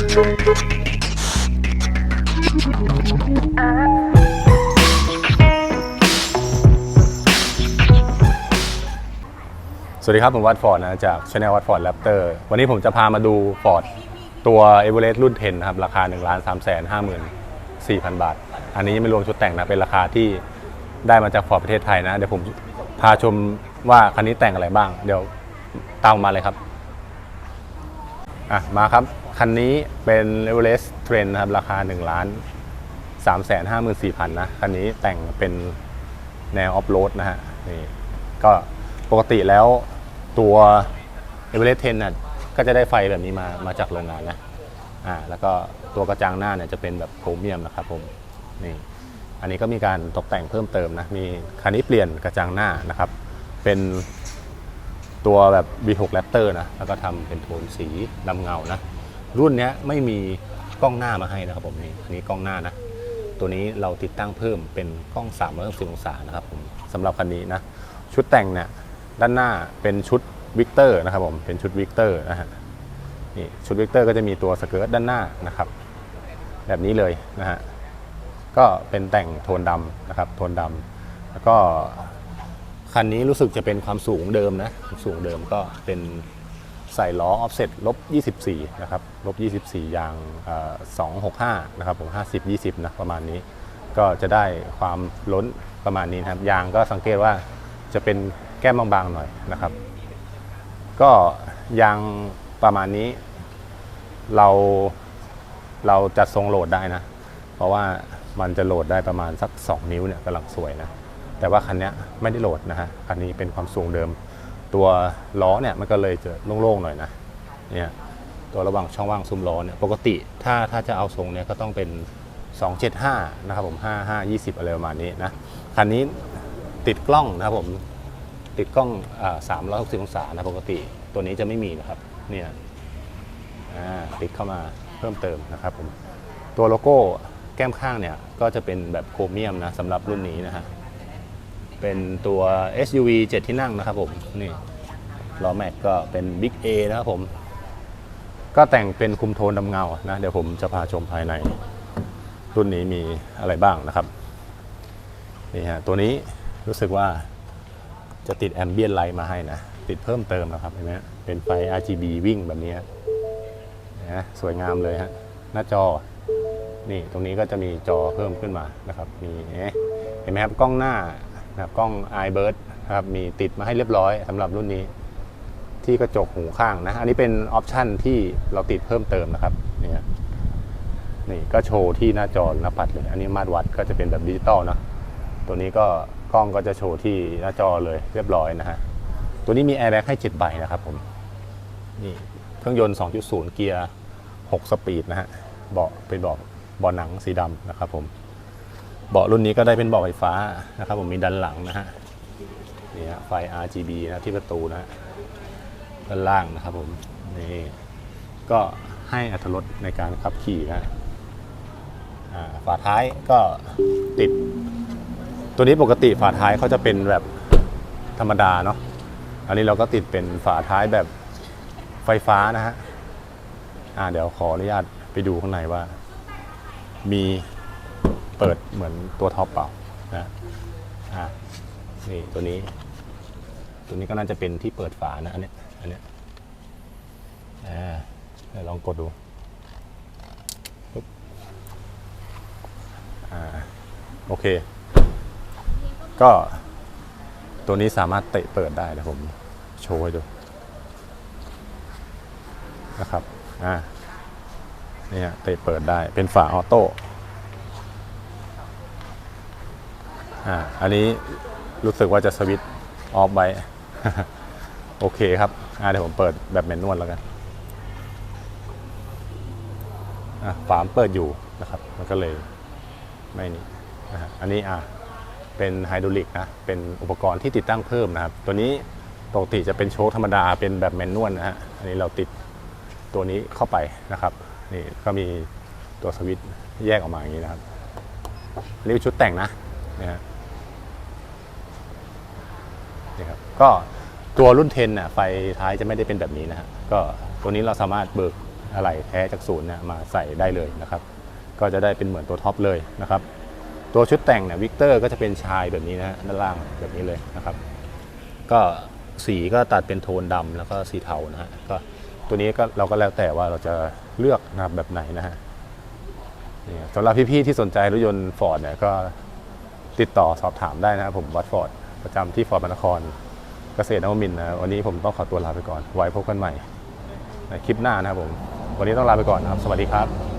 สวัสดีครับผมวัดฟอร์ดนะจากช anel วัดฟอร์ดแรปเตอร์วันนี้ผมจะพามาดูฟอร์ดตัว e v e r e s t รุ่น 10 นะครับ ราคา 1 3 5 4 0 0 0 บาท อันนี้ยังไม่รวมชุดแต่งนะ เป็นราคาที่ได้มาจากฟอร์ดประเทศไทยนะ เดี๋ยวผมพาชมว่าคันนี้แต่งอะไรบ้าง เดี๋ยวตามมาเลยครับ อะมาครับ คันนี้เป็น e v e r e s t Trend นะครับ ราคา1ล้าน3 5 4 0 0 0นะ คันนี้แต่งเป็นแนวออฟโรดนะฮะ นี่ก็ปกติแล้วตัว e v e r e s t 10น่ะก็จะได้ไฟแบบนี้มามาจากโรงงานนะอ่าแล้วก็ตัวกระจังหน้าเนี่ยจะเป็นแบบโครเมียมนะครับผม นี่ อันนี้ก็มีการตกแต่งเพิ่มเติมนะ มีคันนี้เปลี่ยนกระจังหน้านะครับ เป็น ตัวแบบ V6 Raptor นะ แล้วก็ทำเป็นโทนสีดำเงานะ รุ่นนี้ไม่มีกล้องหน้ามาให้นะครับผมนี่อันนี้กล้องหน้านะ ตัวนี้เราติดตั้งเพิ่มเป็นกล้อง360องศานะครับผมสำหรับคันนี้นะ ชุดแต่งเนี่ยด้านหน้าเป็นชุดวิกเตอร์นะครับผมเป็นชุดวิกเตอร์นะฮะนี่ชุดวิกเตอร์ก็จะมีตัวสเกิร์ตด้านหน้านะครับ แบบนี้เลยนะฮะก็เป็นแต่งโทนดำนะครับโทนดำแล้วก็ คันนี้รู้สึกจะเป็นความสูงเดิมนะ สูงเดิมก็เป็นใส่ล้อออฟเซ็ตลบ 24 นะครับ ลบ 24 ยาง 265 นะครับผม 50 20 นะ ประมาณนี้ ก็จะได้ความล้นประมาณนี้นะครับ ยางก็สังเกตว่าจะเป็นแก้มบางๆหน่อยนะครับ ก็ยางประมาณนี้ เราเราจัดทรงโหลดได้นะ เพราะว่ามันจะโหลดได้ประมาณสัก 2 นิ้วเนี่ยกำลังสวยนะ แต่ว่าคันนี้ไม่ได้โหลดนะฮะคันนี้เป็นความสูงเดิม ตัวล้อเนี่ยมันก็เลยจะโล่งๆหน่อยนะเนี่ยตัวระหว่างช่องว่างซุ้มล้อเนี่ยปกติถ้าถ้าจะเอาทรงเนี่ยก็ต้องเป็น 275 นะครับผม 55 20 อะไรประมาณนี้นะคันนี้ติดกล้องนะครับผมติดกล้องอ่า360องศานะปกติ ตัวนี้จะไม่มีนะครับเนี่ยอ่าติดเข้ามาเพิ่มเติมนะครับผมตัวโลโก้แก้มข้างเนี่ยก็จะเป็นแบบโครเมียมนะสำหรับรุ่นนี้นะฮะ เป็นตัว SUV 7 ที่นั่งนะครับผมนี่ล้อแม็กก็เป็น Big A นะครับผม ก็แต่งเป็นคุมโทนดำเงานะ เดี๋ยวผมจะพาชมภายใน รุ่นนี้มีอะไรบ้างนะครับนี่ฮะตัวนี้รู้สึกว่าจะติดแอมเบียนไลท์มาให้นะ ติดเพิ่มเติมนะครับเห็นไหมฮะเป็นไฟ RGB วิ่งแบบนี้นะสวยงามเลยฮะหน้าจอนี่ตรงนี้ก็จะมีจอเพิ่มขึ้นมานะครับมีเห็นไหมครับกล้องหน้า นะครับกล้อง iBird นะครับมีติดมาให้เรียบร้อยสำหรับรุ่นนี้ ที่กระจกหูข้างนะ อันนี้เป็นออปชันที่เราติดเพิ่มเติมนะครับนี่นี่ก็โชว์ที่หน้าจอหน้าปัดเลย อันนี้มาตรวัดก็จะเป็นแบบดิจิตอลนะตัวนี้ก็กล้องก็จะโชว์ที่หน้าจอเลยเรียบร้อยนะฮะตัวนี้มีแอร์แบ็กให้7ใบนะครับผมนี่เครื่องยนต์ 2.0 เกียร์ 6 สปีดนะฮะเบาะเป็นเบาะเบาะหนังสีดำนะครับผม เบาะรุ่นนี้ก็ได้เป็นเบาะไฟฟ้านะครับผมมีด้านหลังนะฮะนี่ฮะไฟ RGB นะที่ประตูนะฮะด้านล่างนะครับผมนี่ก็ให้อัตรถรสในการขับขี่นะฝาท้ายก็ติด ตัวนี้ปกติฝาท้ายเขาจะเป็นแบบธรรมดาเนาะอันนี้เราก็ติดเป็นฝาท้ายแบบไฟฟ้านะฮะอ่าเดี๋ยวขออนุญาตไปดูข้างในว่า มี เปิดเหมือนตัวท็อปเปล่านะอ่านี่ตัวนี้ ตัวนี้ก็น่าจะเป็นที่เปิดฝานะอันเนี้ยอันเนี้ยอ่าเดี๋ยวลองกดดูปุ๊บอ่าโอเค ก็ตัวนี้สามารถเตะเปิดได้นะผมโชว์ให้ดูนะครับอ่าเนี่ยเตะเปิดได้เป็นฝาออโต้ อ่าอันนี้รู้สึกว่าจะสวิตช์ออฟไว้ โอเคครับอ่าเดี๋ยวผมเปิดแบบแมนนวลแล้วกันอะฝามเปิดอยู่นะครับมันก็เลยไม่นี่นะฮะอันนี้อะเป็นไฮดรอลิกนะ เป็นอุปกรณ์ที่ติดตั้งเพิ่มนะครับ ตัวนี้ปกติจะเป็นโชคธรรมดาเป็นแบบแมนนวลนะฮะอันนี้เราติดตัวนี้เข้าไปนะครับนี่ก็มีตัวสวิตช์แยกออกมาอย่างนี้นะครับอันนี้ชุดแต่งนะนะะครับก็ตัวรุ่น10น่ะไฟท้ายจะไม่ได้เป็นแบบนี้นะฮะก็ตัวนี้เราสามารถเบิกอะไหล่แท้จากศูนย์เนี่ยมาใส่ได้เลยนะครับก็จะได้เป็นเหมือนตัวท็อปเลยนะครับตัวชุดแต่งเนี่ยวิกเตอร์ก็จะเป็นชายแบบนี้นะฮะด้านล่างแบบนี้เลยนะครับ ก็สีก็ตัดเป็นโทนดำแล้วก็สีเทานะฮะก็ตัวนี้ก็เราก็แล้วแต่ว่าเราจะเลือกนะครับแบบไหนนะฮะสำหรับพี่ๆที่สนใจรถยนต์ฟอร์ดเนี่ยก็ติดต่อสอบถามได้นะครับผมวัดฟอร์ด ประจำที่ฟอร์ดบางนครเกษตรนวมินทร์นะวันนี้ผมต้องขอตัวลาไปก่อน ไว้พบกันใหม่ในคลิปหน้านะครับผม วันนี้ต้องลาไปก่อนนะครับ สวัสดีครับ